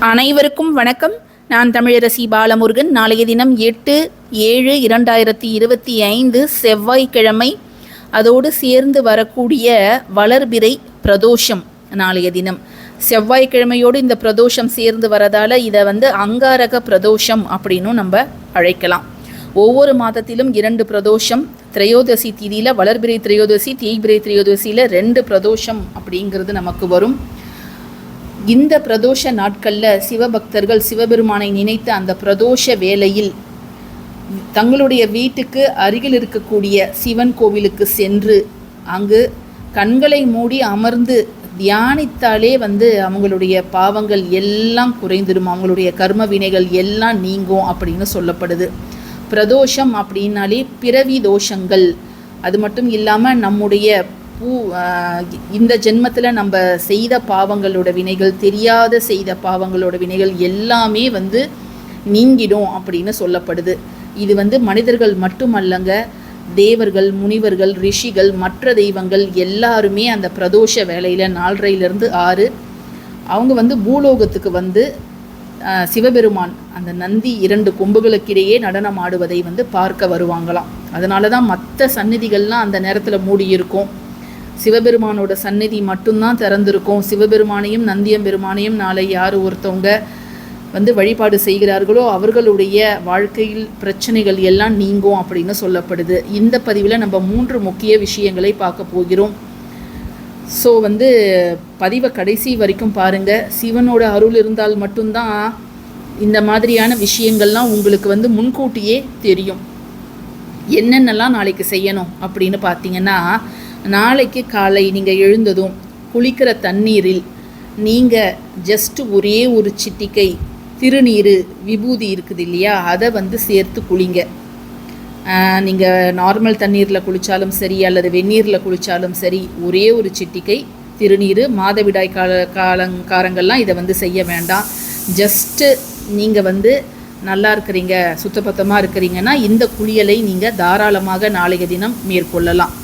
அனைவருக்கும் வணக்கம். நான் தமிழரசி பாலமுருகன். நாளைய தினம் எட்டு ஏழு இரண்டாயிரத்தி இருபத்தி ஐந்து செவ்வாய்க்கிழமை. அதோடு சேர்ந்து வரக்கூடிய வளர்பிறை பிரதோஷம் நாளைய தினம். செவ்வாய்க்கிழமையோடு இந்த பிரதோஷம் சேர்ந்து வரதால இதை வந்து அங்காரக பிரதோஷம் அப்படின்னும் நம்ம அழைக்கலாம். ஒவ்வொரு மாதத்திலும் இரண்டு பிரதோஷம். திரையோதசி திதியில் வளர்பிறை திரையோதசி தீபிரை திரையோதசியில் ரெண்டு பிரதோஷம் அப்படிங்கிறது நமக்கு வரும். இந்த பிரதோஷ நாட்களில் சிவபக்தர்கள் சிவபெருமானை நினைத்த அந்த பிரதோஷ வேளையில் தங்களுடைய வீட்டுக்கு அருகில் இருக்கக்கூடிய சிவன் கோவிலுக்கு சென்று அங்கு கண்களை மூடி அமர்ந்து தியானித்தாலே வந்து அவங்களுடைய பாவங்கள் எல்லாம் குறைந்துடும் அவங்களுடைய கர்ம வினைகள் எல்லாம் நீங்கும் அப்படின்னு சொல்லப்படுது. பிரதோஷம் அப்படின்னாலே பிறவி தோஷங்கள். அது மட்டும் இல்லாமல் நம்முடைய பூ இந்த ஜென்மத்தில் நம்ம செய்த பாவங்களோட வினைகள் தெரியாத செய்த பாவங்களோட வினைகள் எல்லாமே வந்து நீங்கிடும் அப்படின்னு சொல்லப்படுது. இது வந்து மனிதர்கள் மட்டுமல்லங்க தேவர்கள் முனிவர்கள் ரிஷிகள் மற்ற தெய்வங்கள் எல்லாருமே அந்த பிரதோஷ வேலையில் நாலரையிலேருந்து ஆறு அவங்க வந்து பூலோகத்துக்கு வந்து சிவபெருமான் அந்த நந்தி இரண்டு கொம்புகளுக்கிடையே நடனம் ஆடுவதை வந்து பார்க்க வருவாங்களாம். அதனால தான் மற்ற சந்நிதிகள்லாம் அந்த நேரத்தில் மூடி இருக்கும் சிவபெருமானோட சந்நிதி மட்டும்தான் திறந்திருக்கும். சிவபெருமானையும் நந்தியம் பெருமானையும் நாளை யார் ஒருத்தவங்க வந்து வழிபாடு செய்கிறார்களோ அவர்களுடைய வாழ்க்கையில் பிரச்சனைகள் எல்லாம் நீங்கும் அப்படின்னு சொல்லப்படுது. இந்த பதிவில் நம்ம மூன்று முக்கிய விஷயங்களை பார்க்க போகிறோம். ஸோ வந்து பதிவை கடைசி வரைக்கும் பாருங்கள் சிவனோட அருள் இருந்தால் மட்டும்தான் இந்த மாதிரியான விஷயங்கள்லாம் உங்களுக்கு வந்து முன்கூட்டியே தெரியும். என்னென்னலாம் நாளைக்கு செய்யணும் அப்படின்னு பார்த்தீங்கன்னா நாளைக்கு காலை நீங்கள் எழுந்ததும் குளிக்கிற தண்ணீரில் நீங்கள் ஜஸ்ட் ஒரே ஒரு சிட்டிக்கை திருநீர் விபூதி இருக்குது இல்லையா? அதை வந்து சேர்த்து குளிங்க. நீங்கள் நார்மல் தண்ணீரில் குளித்தாலும் சரி அல்லது வெந்நீரில் குளித்தாலும் சரி ஒரே ஒரு சிட்டிக்கை திருநீர் மாதவிடாய் கால காலங்காரங்கள்லாம் இதை வந்து செய்ய வேண்டாம். ஜஸ்ட்டு நீங்கள் வந்து நல்லா இருக்கிறீங்க சுத்தபத்தமாக இருக்கிறீங்கன்னா இந்த குளியலை நீங்கள் தாராளமாக நாளைய தினம் மேற்கொள்ளலாம்.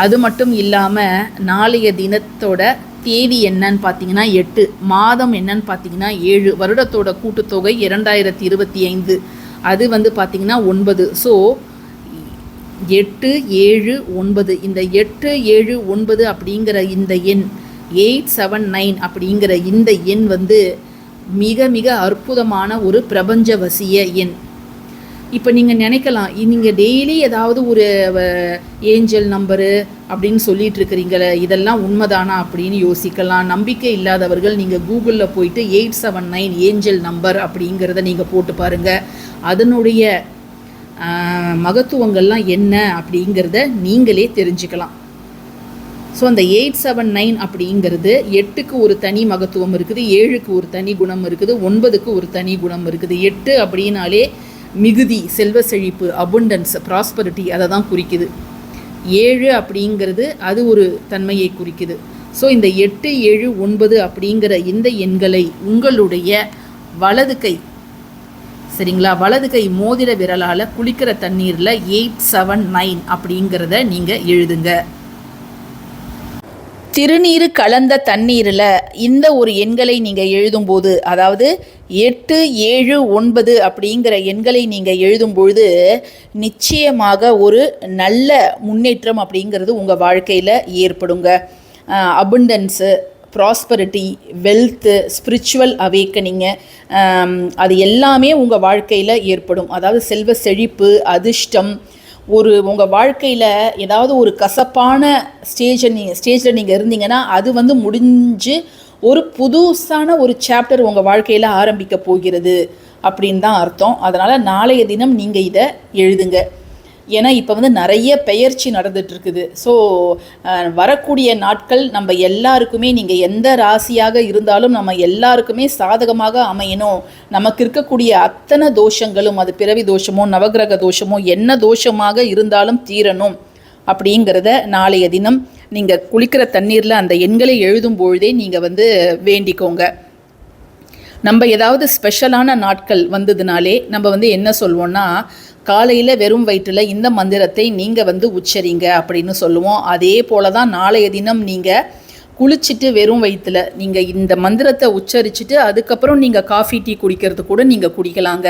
அது மட்டும் இல்லாமல் நாளைய தினத்தோட தேதி என்னன்னு பார்த்தீங்கன்னா எட்டு மாதம் என்னன்னு பார்த்தீங்கன்னா ஏழு வருடத்தோட கூட்டுத்தொகை இரண்டாயிரத்தி இருபத்தி ஐந்து அது வந்து பார்த்தீங்கன்னா ஒன்பது. ஸோ எட்டு ஏழு ஒன்பது. இந்த எட்டு ஏழு ஒன்பது அப்படிங்கிற இந்த எண் எயிட் செவன் நைன் அப்படிங்கிற இந்த எண் வந்து மிக மிக அற்புதமான ஒரு பிரபஞ்சவசிய எண். இப்போ நீங்கள் நினைக்கலாம் நீங்கள் டெய்லி ஏதாவது ஒரு ஏஞ்சல் நம்பரு அப்படின்னு சொல்லிட்டு இருக்கிறீங்களே இதெல்லாம் உண்மைதானா அப்படின்னு யோசிக்கலாம். நம்பிக்கை இல்லாதவர்கள் நீங்கள் கூகுளில் போயிட்டு eight seven nine angel number அப்படிங்கிறத நீங்கள் போட்டு பாருங்கள் அதனுடைய மகத்துவங்கள்லாம் என்ன அப்படிங்கிறத நீங்களே தெரிஞ்சுக்கலாம். ஸோ அந்த எயிட் செவன் நைன் அப்படிங்கிறது எட்டுக்கு ஒரு தனி மகத்துவம் இருக்குது ஏழுக்கு ஒரு தனி குணம் இருக்குது ஒன்பதுக்கு ஒரு தனி குணம் இருக்குது. எட்டு அப்படின்னாலே மிகுதி செல்வ செழிப்பு அபுண்டன்ஸ் ப்ராஸ்பரிட்டி அதை தான் குறிக்குது. ஏழு அப்படிங்கிறது அது ஒரு தன்மையை குறிக்குது. ஸோ இந்த எட்டு ஏழு ஒன்பது அப்படிங்கிற இந்த எண்களை உங்களுடைய வலது கை சரிங்களா? வலது கை மோதிர விரலால் குளிக்கிற தண்ணீரில் எயிட் செவன் நைன் அப்படிங்கிறத நீங்கள் எழுதுங்க. திருநீர் கலந்த தண்ணீரில் இந்த ஒரு எண்களை நீங்கள் எழுதும்போது அதாவது எட்டு ஏழு ஒன்பது அப்படிங்கிற எண்களை நீங்கள் எழுதும்பொழுது நிச்சயமாக ஒரு நல்ல முன்னேற்றம் அப்படிங்கிறது உங்கள் வாழ்க்கையில் ஏற்படுங்க. Abundance prosperity wealth spiritual awakening அது எல்லாமே உங்கள் வாழ்க்கையில் ஏற்படும். அதாவது செல்வ செழிப்பு அதிர்ஷ்டம் ஒரு உங்கள் வாழ்க்கையில் ஏதாவது ஒரு கசப்பான ஸ்டேஜை நீங்கள் ஸ்டேஜில் நீங்கள் இருந்தீங்கன்னா அது வந்து முடிஞ்சு ஒரு புதுசான ஒரு சாப்டர் உங்கள் வாழ்க்கையில் ஆரம்பிக்க போகிறது அப்படின்னு தான் அர்த்தம். அதனால் நாளைய தினம் நீங்கள் இதை எழுதுங்க. ஏன்னா இப்போ வந்து நிறைய பெயர்ச்சி நடந்துட்டு இருக்குது ஸோ வரக்கூடிய நாட்கள் நம்ம எல்லாருக்குமே நீங்கள் எந்த ராசியாக இருந்தாலும் நம்ம எல்லாருக்குமே சாதகமாக அமையணும். நமக்கு இருக்கக்கூடிய அத்தனை தோஷங்களும் அது பிறவி தோஷமோ நவகிரக தோஷமோ என்ன தோஷமாக இருந்தாலும் தீரணும் அப்படிங்கிறத நாளைய தினம் நீங்கள் குளிக்கிற தண்ணீரில் அந்த எண்களை எழுதும் பொழுதே நீங்கள் வந்து வேண்டிக்கோங்க. நம்ம ஏதாவது ஸ்பெஷலான நாட்கள் வந்ததுனாலே நம்ம வந்து என்ன சொல்வோம்னா காலையில் வெறும் வயிற்றில் இந்த மந்திரத்தை நீங்கள் வந்து உச்சரிங்க அப்படின்னு சொல்லுவோம். அதே போல தான் நாளைய தினம் நீங்கள் குளிச்சுட்டு வெறும் வயிற்றுல நீங்கள் இந்த மந்திரத்தை உச்சரிச்சுட்டு அதுக்கப்புறம் நீங்கள் காஃபி டீ குடிக்கிறது கூட நீங்கள் குடிக்கலாங்க.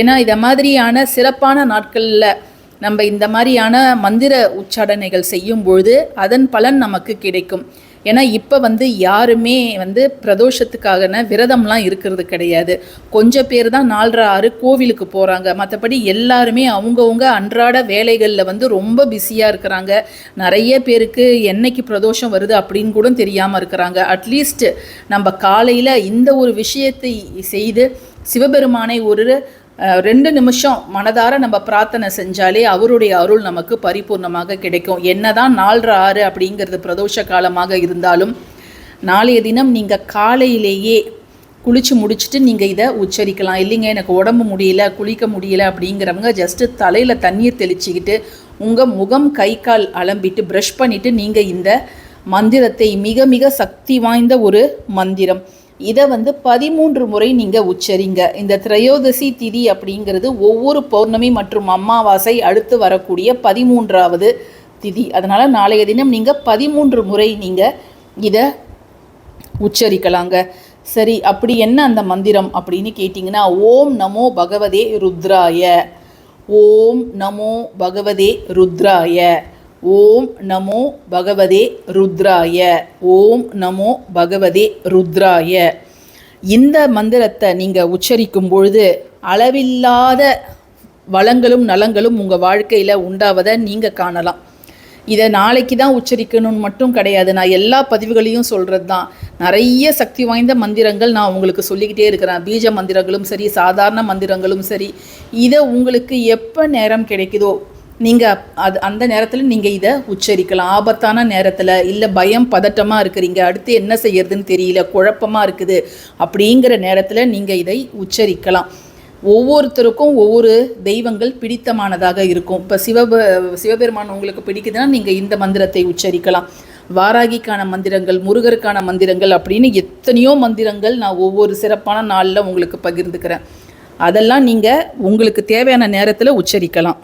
ஏன்னா இதை மாதிரியான சிறப்பான நாட்களில் நம்ம இந்த மாதிரியான மந்திர உச்சாடனைகள் செய்யும் பொழுது அதன் பலன் நமக்கு கிடைக்கும். ஏன்னா இப்போ வந்து யாருமே வந்து பிரதோஷத்துக்காகன விரதம்லாம் இருக்கிறது கிடையாது. கொஞ்சம் பேர் தான் நாலரை ஆறு கோவிலுக்கு போகிறாங்க மற்றபடி எல்லாருமே அவங்கவுங்க அன்றாட வேலைகளில் வந்து ரொம்ப பிஸியாக இருக்கிறாங்க. நிறைய பேருக்கு என்னைக்கு பிரதோஷம் வருது அப்படின்னு கூட தெரியாமல் இருக்கிறாங்க. அட்லீஸ்ட் நம்ம காலையில் இந்த ஒரு விஷயத்தை செய்து சிவபெருமானை ஒரு ரெண்டு நிமிஷம் மனதார நம்ம பிரார்த்தனை செஞ்சாலே அவருடைய அருள் நமக்கு பரிபூர்ணமாக கிடைக்கும். என்னதான் நாலரை ஆறு அப்படிங்கிறது பிரதோஷ காலமாக இருந்தாலும் நாளைய தினம் நீங்கள் காலையிலேயே குளிச்சு முடிச்சுட்டு நீங்கள் இதை உச்சரிக்கலாம். இல்லைங்க எனக்கு உடம்பு முடியல குளிக்க முடியல அப்படிங்கிறவங்க ஜஸ்ட்டு தலையில் தண்ணீர் தெளிச்சுக்கிட்டு உங்கள் முகம் கை கால் அலம்பிட்டு ப்ரஷ் பண்ணிவிட்டு நீங்கள் இந்த மந்திரத்தை மிக மிக சக்தி வாய்ந்த ஒரு மந்திரம். இதை வந்து பதிமூன்று முறை நீங்கள் உச்சரிங்க. இந்த திரையோதசி திதி அப்படிங்கிறது ஒவ்வொரு பௌர்ணமி மற்றும் அமாவாசை அடுத்து வரக்கூடிய பதிமூன்றாவது திதி. அதனால் நாளைய தினம் நீங்கள் பதிமூன்று முறை நீங்கள் இதை உச்சரிக்கலாங்க. சரி அப்படி என்ன அந்த மந்திரம் அப்படின்னு கேட்டிங்கன்னா ஓம் நமோ பகவதே ருத்ராய. ஓம் நமோ பகவதே ருத்ராய. ஓம் நமோ பகவதே ருத்ராய. ஓம் நமோ பகவதே ருத்ராய. இந்த மந்திரத்தை நீங்கள் உச்சரிக்கும் பொழுது அளவில்லாத வளங்களும் நலங்களும் உங்கள் வாழ்க்கையில் உண்டாவதை நீங்கள் காணலாம். இதை நாளைக்கு தான் உச்சரிக்கணும்னு மட்டும் கிடையாது. நான் எல்லா பதிவுகளையும் சொல்கிறது தான் நிறைய சக்தி வாய்ந்த மந்திரங்கள் நான் உங்களுக்கு சொல்லிக்கிட்டே இருக்கிறேன். பீஜ மந்திரங்களும் சரி சாதாரண மந்திரங்களும் சரி. இதை உங்களுக்கு எப்போ நேரம் கிடைக்குதோ நீங்கள் அது அந்த நேரத்தில் நீங்கள் இதை உச்சரிக்கலாம். ஆபத்தான நேரத்தில் இல்லை பயம் பதட்டமாக இருக்கிறீங்க அடுத்து என்ன செய்யறதுன்னு தெரியல குழப்பமாக இருக்குது அப்படிங்கிற நேரத்தில் நீங்கள் இதை உச்சரிக்கலாம். ஒவ்வொருத்தருக்கும் ஒவ்வொரு தெய்வங்கள் பிடித்தமானதாக இருக்கும். இப்போ சிவப சிவபெருமான் உங்களுக்கு பிடிக்குதுன்னா நீங்கள் இந்த மந்திரத்தை உச்சரிக்கலாம். வாராகிக்கான மந்திரங்கள் முருகருக்கான மந்திரங்கள் அப்படின்னு எத்தனையோ மந்திரங்கள் நான் ஒவ்வொரு சிறப்பான நாளில் உங்களுக்கு பகிர்ந்துக்கிறேன். அதெல்லாம் நீங்கள் உங்களுக்கு தேவையான நேரத்தில் உச்சரிக்கலாம்.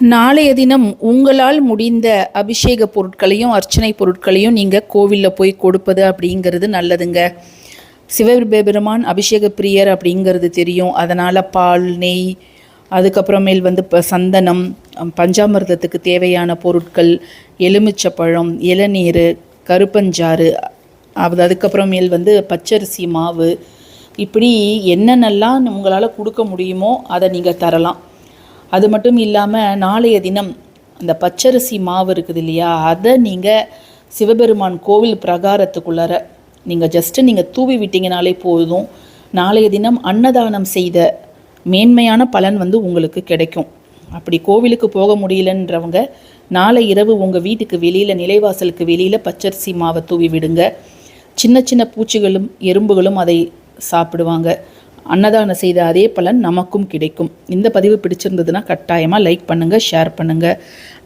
நாளைய தினம் உங்களால் முடிந்த அபிஷேக பொருட்களையும் அர்ச்சனை பொருட்களையும் நீங்கள் கோவிலில் போய் கொடுப்பது அப்படிங்கிறது நல்லதுங்க. சிவபெருமான் அபிஷேக பிரியர் அப்படிங்கிறது தெரியும். அதனால் பால் நெய் அதுக்கப்புறமேல் வந்து இப்போ சந்தனம் பஞ்சாமிர்தத்துக்கு தேவையான பொருட்கள் எலுமிச்சப்பழம் இளநீர் கருப்பஞ்சாறு அது அதுக்கப்புறமேல் வந்து பச்சரிசி மாவு. இப்படி என்னென்னலாம் உங்களால் கொடுக்க முடியுமோ அதை நீங்கள் தரலாம். அது மட்டும் இல்லாமல் நாளைய தினம் அந்த பச்சரிசி மாவு இருக்குது இல்லையா? அதை நீங்கள் சிவபெருமான் கோவில் பிரகாரத்துக்குள்ளார நீங்கள் ஜஸ்ட்டு நீங்கள் தூவி விட்டீங்கனாலே போதும். நாளைய தினம் அன்னதானம் செய்த மேன்மையான பலன் வந்து உங்களுக்கு கிடைக்கும். அப்படி கோவிலுக்கு போக முடியலன்றவங்க நாளை இரவு உங்கள் வீட்டுக்கு வெளியில் நிலைவாசலுக்கு வெளியில் பச்சரிசி மாவை தூவி விடுங்க. சின்ன சின்ன பூச்சிகளும் எறும்புகளும் அதை சாப்பிடுவாங்க. அன்னதானம் செய்த அதே பலன் நமக்கும் கிடைக்கும். இந்த பதிவு பிடிச்சிருந்ததுன்னா கட்டாயமாக லைக் பண்ணுங்கள் ஷேர் பண்ணுங்கள்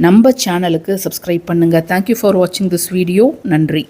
நம்ம சேனலுக்கு சப்ஸ்கிரைப் பண்ணுங்கள் தேங்க்யூ ஃபார் வாட்சிங் திஸ் வீடியோ நன்றி.